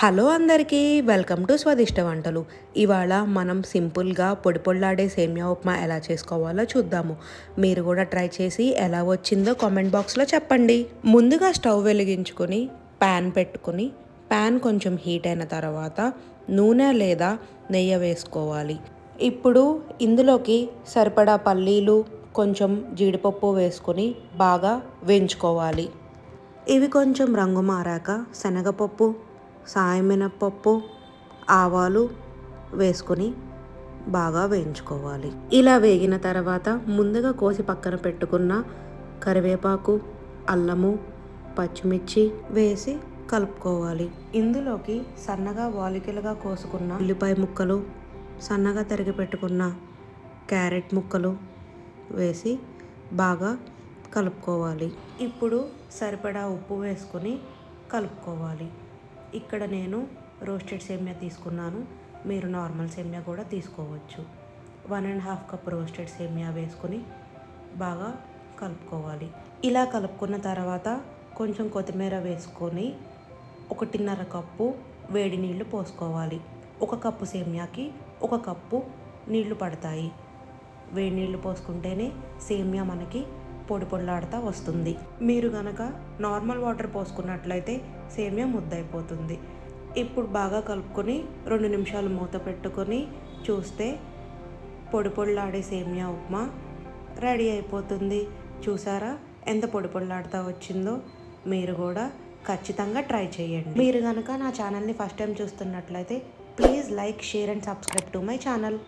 Hello అందరికీ welcome to స్వాదిష్ట వంటలు. ఇవాళ మనం సింపుల్గా పొడి పొళ్ళాడే సేమియా ఉప్మా ఎలా చేసుకోవాలో చూద్దాము. మీరు కూడా ట్రై చేసి ఎలా వచ్చిందో కామెంట్ బాక్స్లో చెప్పండి. ముందుగా స్టవ్ వెలిగించుకొని ప్యాన్ పెట్టుకొని ప్యాన్ కొంచెం హీట్ అయిన తర్వాత నూనె లేదా నెయ్యి వేసుకోవాలి. ఇప్పుడు ఇందులోకి సరిపడా పల్లీలు కొంచెం జీడిపప్పు వేసుకొని బాగా వేయించుకోవాలి. ఇవి కొంచెం రంగు మారాక శనగపప్పు సాయమినపప్పు ఆవాలు వేసుకొని బాగా వేయించుకోవాలి. ఇలా వేగిన తర్వాత ముందుగా కోసి పక్కన పెట్టుకున్న కరివేపాకు అల్లము పచ్చిమిర్చి వేసి కలుపుకోవాలి. ఇందులోకి సన్నగా వాలికలుగా కోసుకున్న ఉల్లిపాయ ముక్కలు సన్నగా తరిగి పెట్టుకున్న క్యారెట్ ముక్కలు వేసి బాగా కలుపుకోవాలి. ఇప్పుడు సరిపడా ఉప్పు వేసుకొని కలుపుకోవాలి. ఇక్కడ నేను రోస్టెడ్ సేమియా తీసుకున్నాను. మీరు నార్మల్ సేమియా కూడా తీసుకోవచ్చు. One and half cup roasted సేమియా వేసుకొని బాగా కలుపుకోవాలి. ఇలా కలుపుకున్న తర్వాత కొంచెం కొత్తిమీర వేసుకొని ఒకటిన్నర కప్పు వేడి నీళ్ళు పోసుకోవాలి. ఒక కప్పు సేమియాకి ఒక కప్పు నీళ్ళు పడతాయి. వేడి నీళ్ళు పోసుకుంటేనే సేమియా మనకి పొడి పొడిలాడుతూ వస్తుంది. మీరు గనక నార్మల్ వాటర్ పోసుకున్నట్లయితే సేమియా ముద్దయిపోతుంది. ఇప్పుడు బాగా కలుపుకొని రెండు నిమిషాలు మూత పెట్టుకొని చూస్తే పొడి పొడిలాడే సేమియా ఉప్మా రెడీ అయిపోతుంది. చూసారా? ఎంత పొడి పొడిలాడుతూ వచ్చిందో మీరు కూడా ఖచ్చితంగా ట్రై చేయండి. మీరు కనుక నా ఛానల్ని ఫస్ట్ టైం చూస్తున్నట్లయితే please like share and subscribe to my channel.